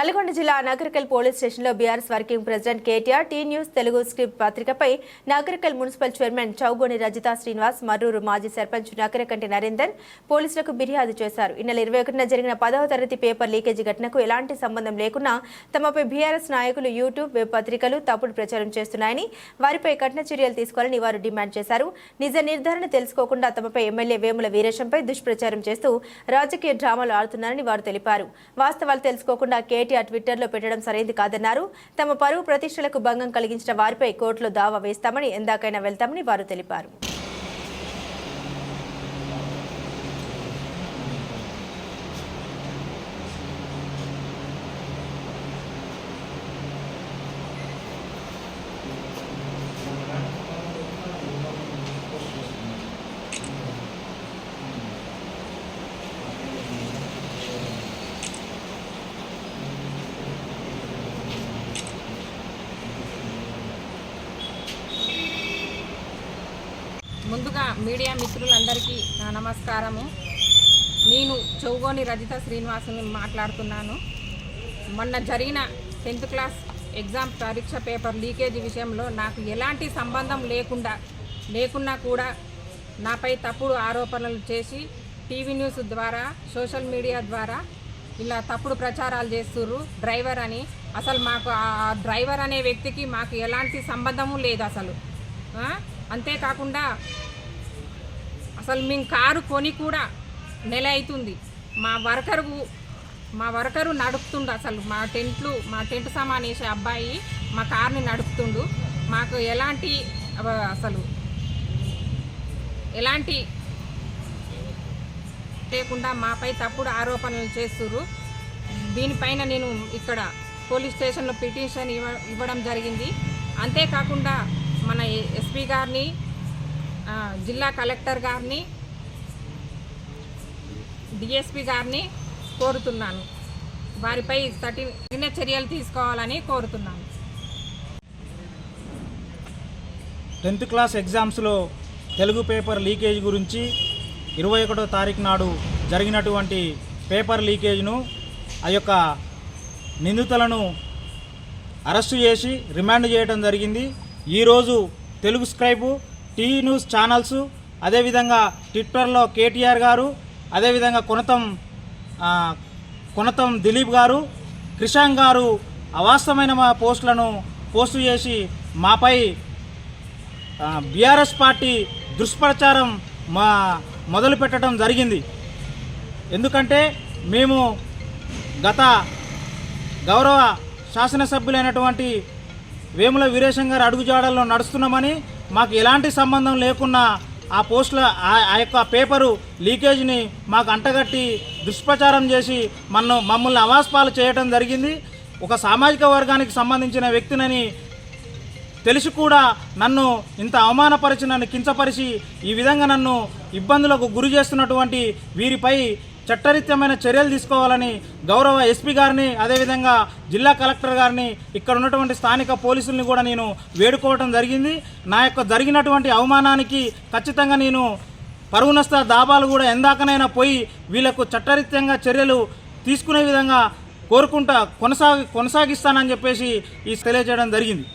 నల్గొండ జిల్లా నగరికల్ పోలీస్ స్టేషన్లో BRS working president KTR T news Telugu script పత్రికపై Nagarikal municipal chairman Chougoni Rajitha Srinivas Marrur మాజీ సర్పంచ్ నగరకంటి నరేందర్ పోలీసులకు ఫిర్యాదు చేశారు. ఈ నెల ఇరవై ఒకటిన జరిగిన పదవ తరగతి పేపర్ లీకేజీ ఘటనకు ఎలాంటి సంబంధం లేకున్నా తమపై బీఆర్ఎస్ నాయకులు యూట్యూబ్ వెబ్ పత్రికలు తప్పుడు ప్రచారం చేస్తున్నాయని వారిపై కఠిన చర్యలు తీసుకోవాలని వారు డిమాండ్ చేశారు. నిజ నిర్ధారణ తెలుసుకోకుండా తమపై ఎమ్మెల్యే వేముల వీరేశంపై దుష్ప్రచారం చేస్తూ రాజకీయ డ్రామాలు ఆడుతున్నారని వారు తెలిపారు. వాస్తవాలు తెలుసుకోకుండా కేటీ కేటీఆర్ ట్విట్టర్లో పెట్టడం సరైంది కాదన్నారు. తమ పరువు ప్రతిష్టలకు భంగం కలిగించిన వారిపై కోర్టులో దావా వేస్తామని ఎందాకైనా వెళ్తామని వారు తెలిపారు. ముందుగా మీడియా మిత్రులందరికీ నా నమస్కారము. నేను చౌగోని రజిత శ్రీనివాసుని మాట్లాడుతున్నాను. మొన్న జరిగిన టెన్త్ క్లాస్ ఎగ్జామ్ పరీక్ష పేపర్ లీకేజ్ విషయంలో నాకు ఎలాంటి సంబంధం లేకుండా లేకున్నా కూడా నాపై తప్పుడు ఆరోపణలు చేసి టీవీ న్యూస్ ద్వారా సోషల్ మీడియా ద్వారా ఇలా తప్పుడు ప్రచారాలు చేస్తుర్రు. డ్రైవర్ అని అసలు మాకు ఆ డ్రైవర్ అనే వ్యక్తికి మాకు ఎలాంటి సంబంధము లేదు అసలు. అంతేకాకుండా అసలు మేము కారు కొని కూడా నెల అవుతుంది. మా వర్కరు మా వర్కరు నడుపుతుండు అసలు. మా టెంట్లు మా టెంట్ సామాన్ వేసే అబ్బాయి మా కార్ని నడుపుతుండు. మాకు ఎలాంటి అసలు ఎలాంటి లేకుండా మాపై తప్పుడు ఆరోపణలు చేస్తున్నారు దీనిపైన నేను ఇక్కడ పోలీస్ స్టేషన్లో పిటిషన్ ఇవ్వ ఇవ్వడం జరిగింది. అంతేకాకుండా మన ఎస్పీ గారిని జిల్లా కలెక్టర్ గారిని డిఎస్పి గారిని కోరుతున్నాను. వారిపై తగిన చర్యలు తీసుకోవాలని కోరుతున్నాను. టెన్త్ క్లాస్ ఎగ్జామ్స్లో తెలుగు పేపర్ లీకేజ్ గురించి ఇరవై ఒకటో తారీఖు నాడు జరిగినటువంటి పేపర్ లీకేజ్ను ఆ యొక్క నిందితులను అరెస్టు చేసి రిమాండ్ చేయడం జరిగింది. ఈరోజు Telugu scribe TV news channels అదేవిధంగా ట్విట్టర్లో కేటీఆర్ గారు అదేవిధంగా కొనతం కొనతం దిలీప్ గారు క్రిషాంక్ గారు అవాస్తవమైన మా పోస్టులను పోస్టు చేసి మాపై బీఆర్ఎస్ పార్టీ దుష్ప్రచారం మా మొదలు పెట్టడం జరిగింది. ఎందుకంటే మేము గత గౌరవ శాసనసభ్యులైనటువంటి వేముల వీరేశం గారు అడుగుజాడల్లో నడుస్తున్నామని మాకు ఎలాంటి సంబంధం లేకున్నా ఆ పోస్టుల ఆ- ఆ యొక్క పేపరు లీకేజ్ని మాకు అంటగట్టి దుష్ప్రచారం చేసి మన్ను మమ్మల్ని అవాస్పాలు చేయడం జరిగింది. ఒక సామాజిక వర్గానికి సంబంధించిన వ్యక్తినని తెలిసి కూడా నన్ను ఇంత అవమానపరిచి నన్ను కించపరిచి ఈ విధంగా నన్ను ఇబ్బందులకు గురి చేస్తున్నటువంటి వీరిపై చట్టరీత్యమైన చర్యలు తీసుకోవాలని గౌరవ ఎస్పీ గారిని అదేవిధంగా జిల్లా కలెక్టర్ గారిని ఇక్కడ ఉన్నటువంటి స్థానిక పోలీసుల్ని కూడా నేను వేడుకోవడం జరిగింది. నా యొక్క జరిగినటువంటి అవమానానికి ఖచ్చితంగా నేను పరువునస్త దాబాలు కూడా ఎందాకనైనా పోయి వీళ్ళకు చట్టరీత్యంగా చర్యలు తీసుకునే విధంగా కోరుకుంటా కొనసాగి కొనసాగిస్తానని చెప్పేసి ఈ తెలియజేయడం జరిగింది.